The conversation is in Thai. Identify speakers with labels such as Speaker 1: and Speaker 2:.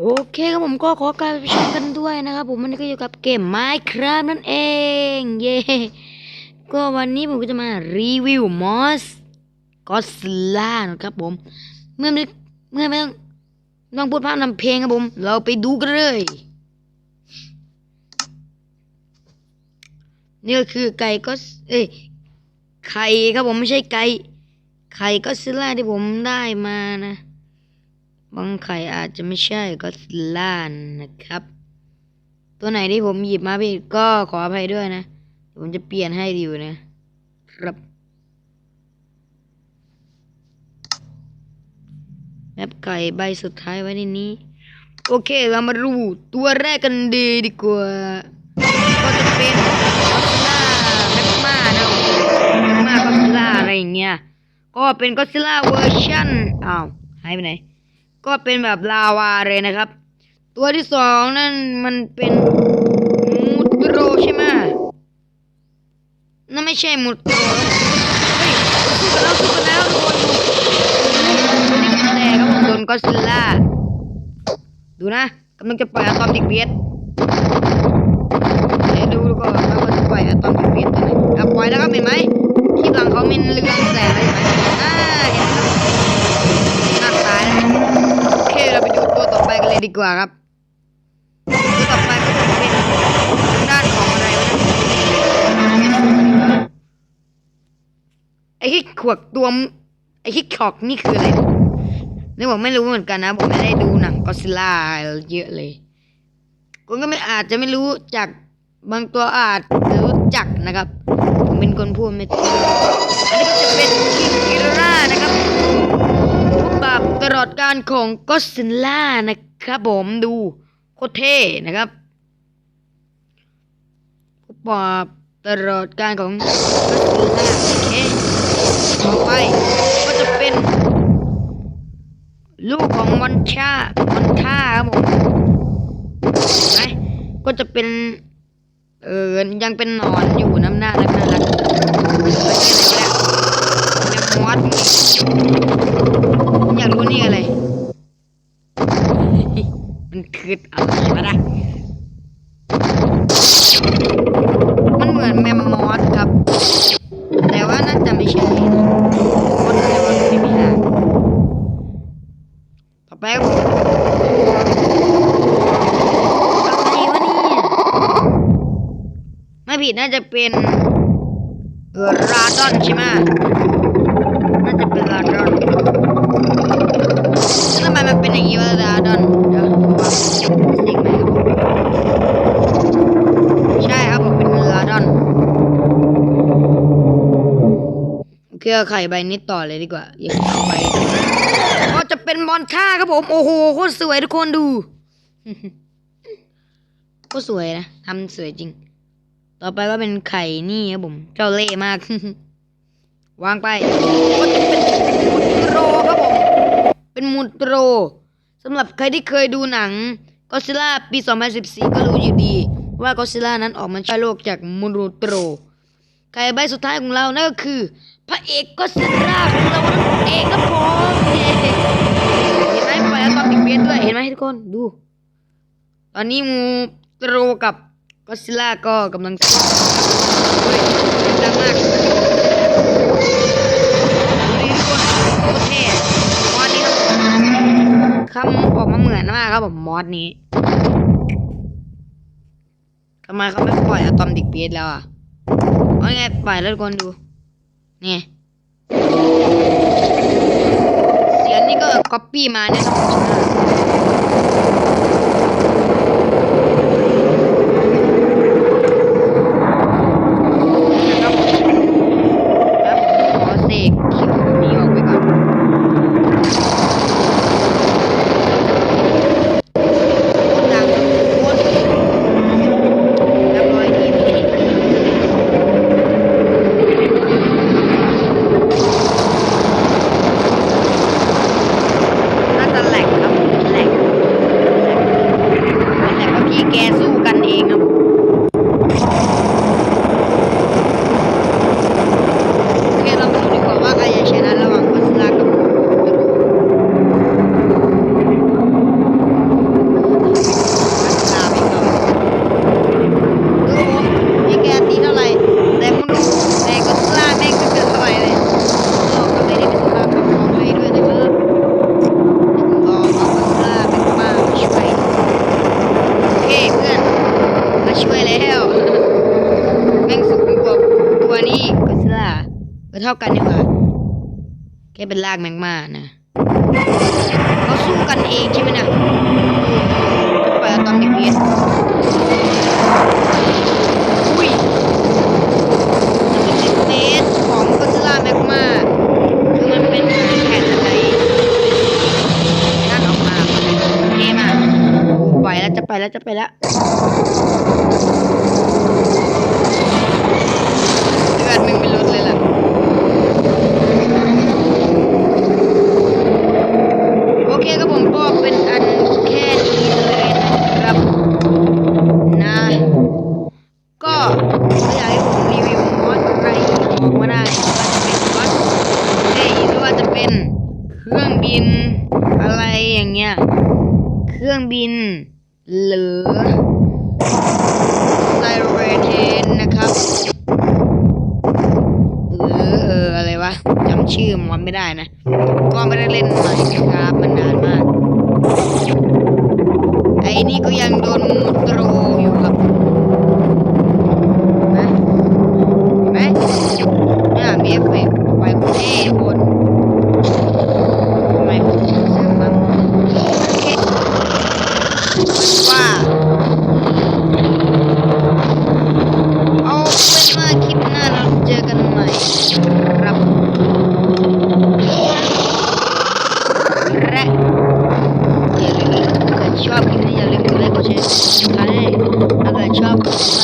Speaker 1: โอเคครับผมก็ขอการไปชมกันด้วยนะครับ ผมวันนี้ก็อยู่กับเกม Minecraft นั่นเอง เย้ก็วันนี้ผมก็จะมารีวิวมอสก็สล่านะครับผม เมื่อไม่เมื่อไม่ต้องต้องพูดพร่ำนำเพลงครับผม เราไปดูกันเลย นี่ก็คือไก่ก็เอ้ยไข่ครับผมไม่ใช่ไก่ไข่ก็ซิล่าที่ผมได้มานะ บางไข่อาจจะไม่ใช่ก็ซิล่านะครับ ตัวไหนที่ผมหยิบมาผิดก็ขออภัยด้วยนะ ผมจะเปลี่ยนให้ดีอยู่นะครับแมปไก่ใบสุดท้ายไว้ในนี้ โอเคเรามาดูตัวแรกกันดีดีกว่า ก็จะเป็นก็ซิล่าแมกมานะแมกมาก็ซิล่าอะไรอย่างเงี้ย ก็เป็นก็ซิล่าเวอร์ชันอ้าวหายไปไหน ก็เป็นแบบลาวาเลยนะครับ ตัวที่สองนั่นมันเป็นมูตโรใช่ไหมนั่นไม่ใช่มูตโรเฮ้ยสู้กันแล้วสู้กันแล้วทุกคนดูนี่ก็แตกครับผมโดนก็ซิลล่า ดูนะกำลังจะปล่อยอะตอมดิกเบียดเดี๋ยวดูก่อน ว่าครับตัวต่อไปก็จะเป็นทางด้านของอะไรวะไอ้ที่ขวกตัวไอ้ที่ขอกนี่คืออะไรนี่ผมไม่รู้เหมือนกันนะผมไม่ได้ดูหนังก็ซิล่าเยอะเลยคุณก็ไม่อาจจะไม่รู้จักบางตัวอาจจะรู้จักนะครับ ผมเป็นคนพูดไม่ถูกอันนี้ก็จะเป็นคิงกิรานะครับผู้ปราบตลอดการของก็ซิลล่านะครับ ผมดูโคตรเท่นะครับผู้ปราบตลอดการของก็อดซิลล่าโอเคต่อไปก็จะเป็น ลูกของมอนชามอนท่าครับผมไหมก็จะเป็น เออยังเป็นหนอนอยู่น้ำหน้ารักน่ารักไปแค่ไหนก็ได้แมมมอสอยากรู้นี่อะไร มันคืออะไรวะนะมันเหมือนแมมมอสครับ แต่ว่าน่าจะไม่ใช่นะมอสอะไรวะไม่มีหางต่อไปก็อะไรวะนี่ไม่ผิดน่าจะเป็นเออราดอนใช่ไหมน่าจะเป็นราดอนแล้วทำไมมันเป็นอย่างนี้วะ ราดอนเดี๋ยวผมว่าสิ่งไหนใช่ครับผมเป็นราดอนเคเอไข่ใบนี้ต่อเลยดีกว่า อย่าเอาใบก็จะเป็นมอนท่าครับผม โอ้โหโคตรสวยทุกคนดูโคตรสวยนะทำสวยจริง ต่อไปก็เป็นไข่นี่ครับผม เจ้าเล่ห์มาก วางไปก็จะเป็นมุดโรครับผม เป็นมุดโรำหรับใครที่เคยดูหนังก็ซิล่าปี 2014 ก็รู้อยู่ดี ว่าก็ซิล่านั้นออกมาช่วยโลกจากมุดโรไข่ใบสุดท้ายของเรานั่นก็คือ พระเอกก็ซิล่าของเราเองครับผมเห็นไหมไปแล้วตอนติดเบียดด้วยเห็นไหมทุกคนดู ตอนนี้มูโตรกับก็ซิล่าก็กำลังดังมาก คำออกมาเหมือนมากครับผมมอดนี้ทำไมเขาไม่ปล่อยอะตอมดิกเบียสแล้วอะเอาไงปล่อยแล้วทุกคนดู นี่ เสียงนี่ก็ก๊อปปี้มาเนี่ยครับ ล่ะก็เท่ากันนี่หว่าแค่เป็นลากแมงมานะเขาสู้กันเองใช่ไหมนะจะไปิดตอนนี้พีอุ้ยสิบเมตรของก็ซิล่าแมกมาคือมันเป็นแผ่นอะไรนั่นออกมาเท่มากไปแล้วจะไปแล้วจะไปแล้ว ถ้าอยากให้ผมรีวิวมอสอะไรของมาได้ไม่ว่าจะเป็นมอสเฮ้ยหรือว่าจะเป็นเครื่องบินอะไรอย่างเงี้ย เครื่องบินหรือไซเรเทนนะครับหรือเอออะไรวะจำชื่อมันไม่ได้นะ Thank you.